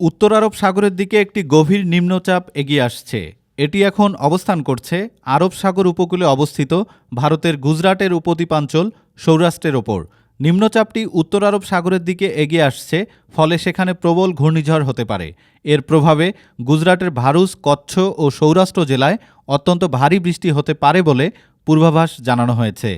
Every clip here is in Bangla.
উত্তর আরব সাগরের দিকে একটি গভীর নিম্নচাপ এগিয়ে আসছে। এটি এখন অবস্থান করছে আরব সাগর উপকূলে অবস্থিত ভারতের গুজরাটের উপদ্বীপাঞ্চল সৌরাষ্ট্রের ওপর। নিম্নচাপটি উত্তর আরব সাগরের দিকে এগিয়ে আসছে, ফলে সেখানে প্রবল ঘূর্ণিঝড় হতে পারে। এর প্রভাবে গুজরাটের ভারুচ, কচ্ছ ও সৌরাষ্ট্র জেলায় অত্যন্ত ভারী বৃষ্টি হতে পারে বলে পূর্বাভাস জানানো হয়েছে।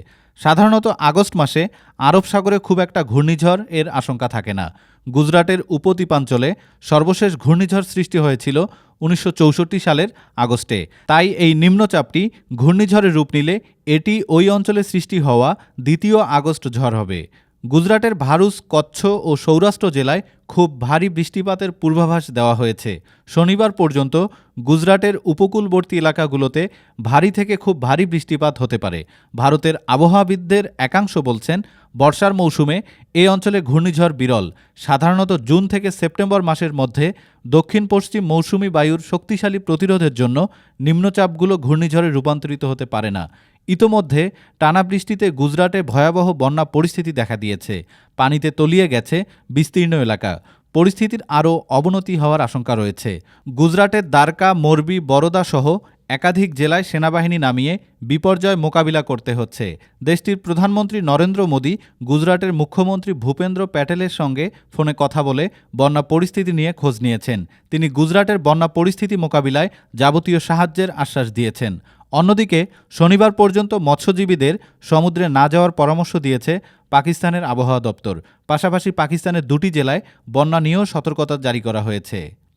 সাধারণত আগস্ট মাসে আরব সাগরে খুব একটা ঘূর্ণিঝড় এর আশঙ্কা থাকে না। গুজরাটের উপদ্বীপাঞ্চলে সর্বশেষ ঘূর্ণিঝড় সৃষ্টি হয়েছিল উনিশশো চৌষট্টি সালের আগস্টে। তাই এই নিম্নচাপটি ঘূর্ণিঝড়ের রূপ নিলে এটি ওই অঞ্চলে সৃষ্টি হওয়া দ্বিতীয় আগস্ট ঝড় হবে। গুজরাটের ভারুস কচ্ছ ও সৌরাষ্ট্র জেলায় খুব ভারী বৃষ্টিপাতের পূর্বাভাস দেওয়া হয়েছে। শনিবার পর্যন্ত গুজরাটের উপকূলবর্তী এলাকাগুলোতে ভারী থেকে খুব ভারী বৃষ্টিপাত হতে পারে। ভারতের আবহাওয়াবিদদের একাংশ বলছেন বর্ষার মৌসুমে এই অঞ্চলে ঘূর্ণিঝড় বিরল। সাধারণত জুন থেকে সেপ্টেম্বর মাসের মধ্যে দক্ষিণ পশ্চিম মৌসুমি বায়ুর শক্তিশালী প্রতিরোধের জন্য নিম্নচাপগুলো ঘূর্ণিঝড়ে রূপান্তরিত হতে পারে না। ইতোমধ্যে টানা বৃষ্টিতে গুজরাটে ভয়াবহ বন্যা পরিস্থিতি দেখা দিয়েছে। পানিতে তলিয়ে গেছে বিস্তীর্ণ এলাকা। পরিস্থিতির আরও অবনতি হওয়ার আশঙ্কা রয়েছে। গুজরাটের দ্বারকা, মোরবি, বরোদা সহ একাধিক জেলায় সেনাবাহিনী নামিয়ে বিপর্যয় মোকাবিলা করতে হচ্ছে। দেশটির প্রধানমন্ত্রী নরেন্দ্র মোদী, গুজরাটের মুখ্যমন্ত্রী ভূপেন্দ্র প্যাটেলের সঙ্গে ফোনে কথা বলে বন্যা পরিস্থিতি নিয়ে খোঁজ নিয়েছেন। তিনি গুজরাটের বন্যা পরিস্থিতি মোকাবিলায় যাবতীয় সাহায্যের আশ্বাস দিয়েছেন। অন্যদিকে, শনিবার পর্যন্ত মৎস্যজীবীদের সমুদ্রে না যাওয়ার পরামর্শ দিয়েছে পাকিস্তানের আবহাওয়া দপ্তর। পাশাপাশি পাকিস্তানের দুটি জেলায় বন্যা নিয়েও সতর্কতা জারি করা হয়েছে।